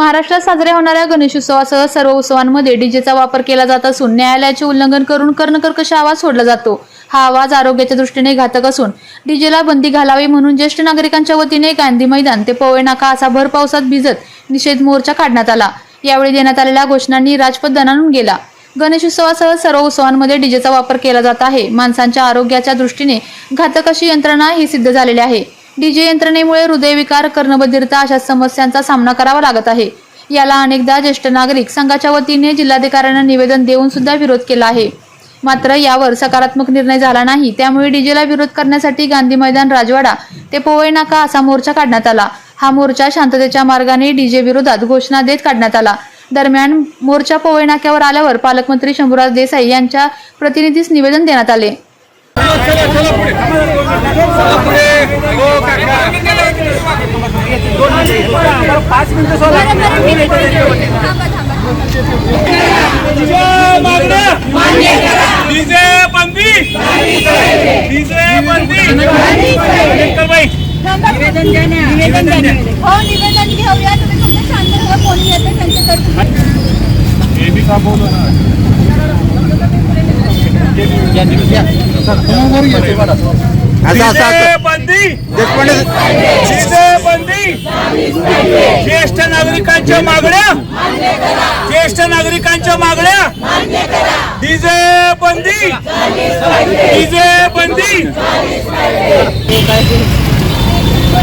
महाराष्ट्रात साजऱ्या होणाऱ्या गणेशोत्सवासह सर्व उत्सवांमध्ये डीजेचा वापर केला जात असून न्यायालयाचे उल्लंघन करून कर्णकर्कश आवाज सोडला जातो. हा आवाज आरोग्याच्या दृष्टीने घातक असून डीजेला बंदी घालावी म्हणून ज्येष्ठ नागरिकांच्या वतीने गांधी मैदान ते पवई नाका असा भर पावसात भिजत निषेध मोर्चा काढण्यात आला. यावेळी देण्यात आलेल्या घोषणांनी राजपथ दणानून गेला. गणेशोत्सवासह सर्व उत्सवांमध्ये डीजेचा वापर केला जात आहे. माणसांच्या आरोग्याच्या दृष्टीने घातक अशी यंत्रणा ही सिद्ध झालेली आहे. डीजे यंत्रणेमुळे हृदयविकार कर्णबधिरता अशा समस्यांचा सामना करावा लागत आहे. याला अनेकदा ज्येष्ठ नागरिक संघाच्या वतीने जिल्हाधिकाऱ्यांना निवेदन देऊन सुद्धा विरोध केला आहे. मात्र यावर सकारात्मक निर्णय झाला नाही त्यामुळे डीजेला विरोध करण्यासाठी गांधी मैदान राजवाडा ते पोवई नाका असा मोर्चा काढण्यात आला. हा मोर्चा शांततेच्या मार्गाने डीजे विरोधात घोषणा देत काढण्यात आला. दरम्यान मोर्चा पोवई नाक्यावर आल्यावर पालकमंत्री शंभूराज देसाई यांच्या प्रतिनिधीस निवेदन देण्यात आले. पाच मिनिटं निवेदन घेऊया तुम्ही तुमच्या शांत कोणी येते त्यांच्याकडे डीजे बंदी! डीजे बंदी! ज्येष्ठ नागरिकांच्या मागण्या! ज्येष्ठ नागरिकांच्या मागण्या! डीजे बंदी! डीजे बंदी!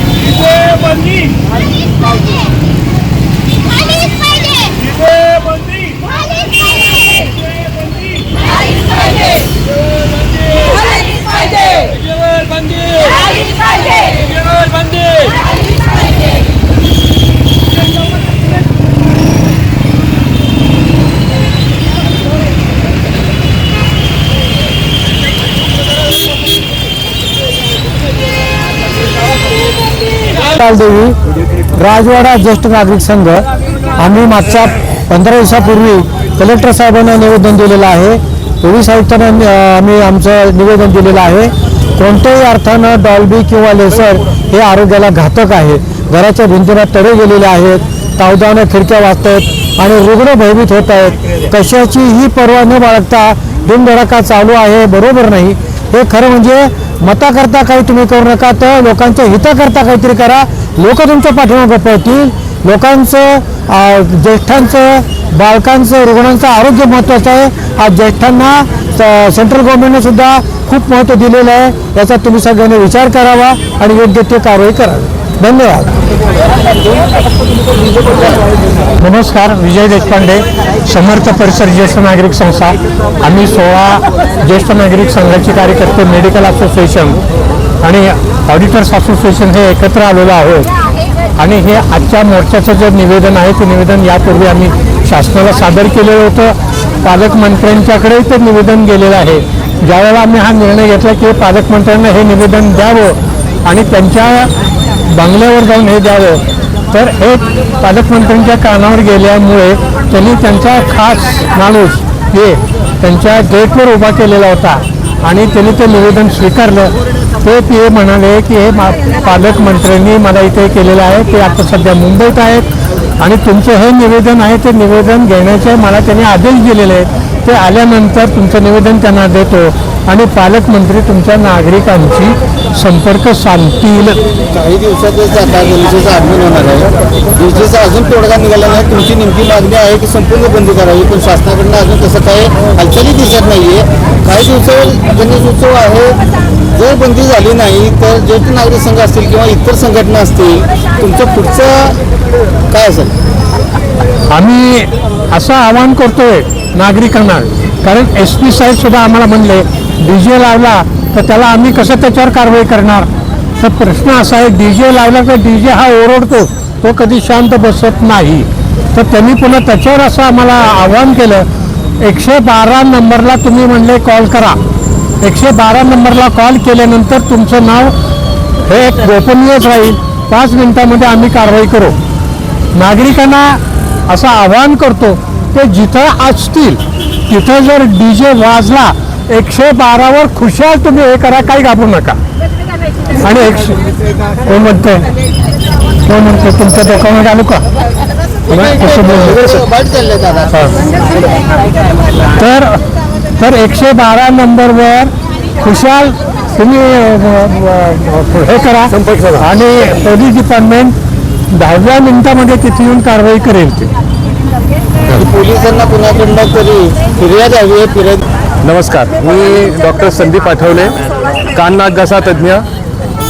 डीजे बंदी आलीच पाहिजे डीजे बंदी आलीच पाहिजे आलीच पाहिजे आलीच पाहिजे आलीच पाहिजे आलीच पाहिजे देवी राजवाडा ज्येष्ठ नागरिक संघ. आम्ही मागच्या पंधरा दिवसापूर्वी कलेक्टर साहेबांना निवेदन दिलेलं आहे. पोलीस आयुक्तांना आम्ही आमचं निवेदन दिलेलं आहे. कोणत्याही अर्थानं डॉल्बी किंवा लेसर हे आरोग्याला घातक आहे. घराच्या भिंतीला तडे गेलेले आहेत तावदानं खिडक्या वाचत आहेत आणि रुग्ण भयभीत होत आहेत कशाची ही पर्वा न बाळगता दिनधडाका चालू आहे बरोबर नाही. हे खरं म्हणजे मताकरता काही तुम्ही करू नका तर लोकांच्या हिताकरता काहीतरी करा. लोक तुमच्या पाठीमागं पळतील लोकांचं ज्येष्ठांचं बालकांचं रुग्णांचं आरोग्य महत्त्वाचं आहे. आज ज्येष्ठांना स- सेंट्रल गव्हर्नमेंटने सुद्धा खूप महत्त्व दिलेलं आहे. याचा तुम्ही सगळ्यांनी विचार करावा आणि योग्य ते कारवाई करावी. धन्यवाद. नमस्कार विजय देशपांडे समर्थ परिसर ज्येष्ठ नागरिक संस्था. आम्ही सोळा ज्येष्ठ नागरिक संघाचे कार्यकर्ते मेडिकल असोसिएशन आणि ऑडिटर्स असोसिएशन हे एकत्र आलेलो आहोत. आणि हे आजच्या मोर्चाचं जे निवेदन आहे ते निवेदन यापूर्वी आम्ही शासनाला सादर केलेलं होतं. पालकमंत्र्यांच्याकडे ते निवेदन गेलेलं आहे. ज्यावेळेला आम्ही हा निर्णय घेतला की पालकमंत्र्यांना हे निवेदन द्यावं आणि त्यांच्या बंगल्यावर जाऊन हे द्यावं तर हे पालकमंत्र्यांच्या कानावर गेल्यामुळे त्यांनी त्यांचा खास माणूस हे त्यांच्या गेटवर उभा केलेला होता. आणि त्यांनी ते निवेदन स्वीकारलं. ते ते म्हणाले की हे मा पालकमंत्र्यांनी मला इथे केलेलं आहे. ते आता सध्या मुंबईत आहेत. आणि तुमचं हे निवेदन आहे ते निवेदन घेण्याचे मला त्यांनी आदेश दिलेले आहेत. ते आल्यानंतर तुमचं निवेदन त्यांना देतो. आणि पालकमंत्री तुमच्या नागरिकांची संपर्क साधतील काही दिवसातच आता गणेशाचं आगमन होणार आहे. गणेशाचा अजून तोडगा निघाला नाही. तुमची नेमकी मागणी आहे की संपूर्ण बंदी करावी पण शासनाकडनं अजून तसं काही हालचाली दिसत नाहीये. काही दिवसावर गणेश उत्सव आहे. जर बंदी झाली नाही तर ज्येष्ठ नागरिक संघ असतील किंवा इतर संघटना असतील तुमचं पुढचं काय असेल? आम्ही असं आवाहन करतोय नागरिकांना. कारण एस पी साहेब सुद्धा आम्हाला म्हणले डी जे लावला तर त्याला आम्ही कसं त्याच्यावर कारवाई करणार? तर प्रश्न असा आहे डी जे लावला तर डी जे हा ओरडतो तो कधी शांत बसत नाही. तर त्यांनी पुन्हा त्याच्यावर असं आम्हाला आवाहन केलं एकशे बारा नंबरला तुम्ही म्हणले कॉल करा. एकशे बारा नंबरला कॉल केल्यानंतर तुमचं नाव हे एक गोपनीयच राहील. पाच मिनिटामध्ये आम्ही कारवाई करू. नागरिकांना असं आवाहन करतो ते जिथं असतील तिथं जर डी जे वाजला एकशे बारावर खुशाल तुम्ही हे करा काही घाबरू नका. आणि एकशे कोण म्हणतो कोण म्हणतो तुमच्या दुकानात आलो का? तर तर एकशे बारा नंबरवर खुशाल तुम्ही हे करा. आणि पोलीस डिपार्टमेंट दहाव्या मिनिटामध्ये तिथे येऊन कारवाई करेल ते. पोलिसांना पुन्हा तरी फिर्याद हवी आहे फिर्याद नमस्कार मी डॉक्टर संदीप आठवले कान नाक घसा तज्ज्ञ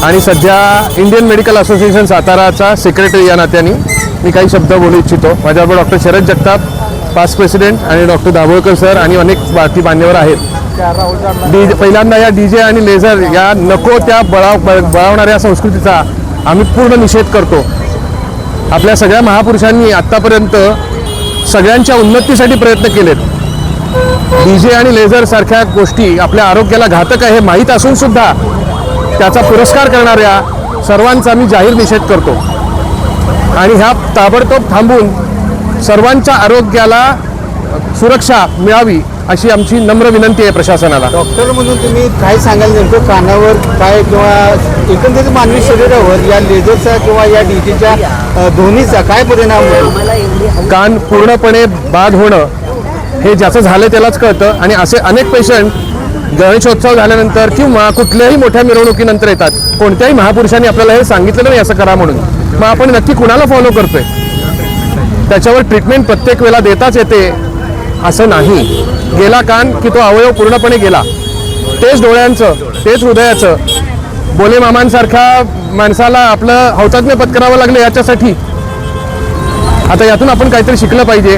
आणि सध्या इंडियन मेडिकल असोसिएशन साताराचा सेक्रेटरी या नात्याने मी काही शब्द बोलू इच्छितो. माझ्याबरोबर doctor Sharad Jagtap past president आणि डॉक्टर दाभोळकर सर आणि अनेक भारतीय मान्यवर आहेत. डी पहिल्यांदा या डी जे आणि लेझर या नको त्या बळाव बळावणाऱ्या संस्कृतीचा आम्ही पूर्ण निषेध करतो. आपल्या सगळ्या महापुरुषांनी आत्तापर्यंत सगळ्यांच्या उन्नतीसाठी प्रयत्न केलेत. डी जे आणि लेझर सारख्या गोष्टी आपल्या आरोग्याला घातक आहे हे माहीत असून सुद्धा त्याचा पुरस्कार करणाऱ्या सर्वांचा मी जाहीर निषेध करतो. आणि ह्या ताबडतोब थांबून सर्वांच्या आरोग्याला सुरक्षा मिळावी अशी आमची नम्र विनंती आहे प्रशासनाला. डॉक्टर म्हणून तुम्ही काय सांगाल नेमकं? कानावर काय किंवा एकंदरीत मानवी शरीरावर या लेझरचा किंवा या डीजेच्या ध्वनीचा काय परिणाम होतो कान पूर्णपणे बाद होणं हे ज्याचं झालं त्यालाच कळतं. आणि असे अनेक पेशंट गणेशोत्सव झाल्यानंतर किंवा कुठल्याही मोठ्या मिरवणुकीनंतर येतात. कोणत्याही महापुरुषांनी आपल्याला हे सांगितलं नाही असं करा म्हणून. मग आपण नक्की कुणाला फॉलो करतोय? त्याच्यावर ट्रीटमेंट प्रत्येक वेळेला देताच येते असं नाही. गेला कान की तो अवयव पूर्णपणे गेला. तेच डोळ्यांचं तेच हृदयाचं. बोले मामांसारख्या माणसाला आपलं हौतात्म्य पत्करावं लागलं याच्यासाठी. आता यातून आपण काहीतरी शिकलं पाहिजे.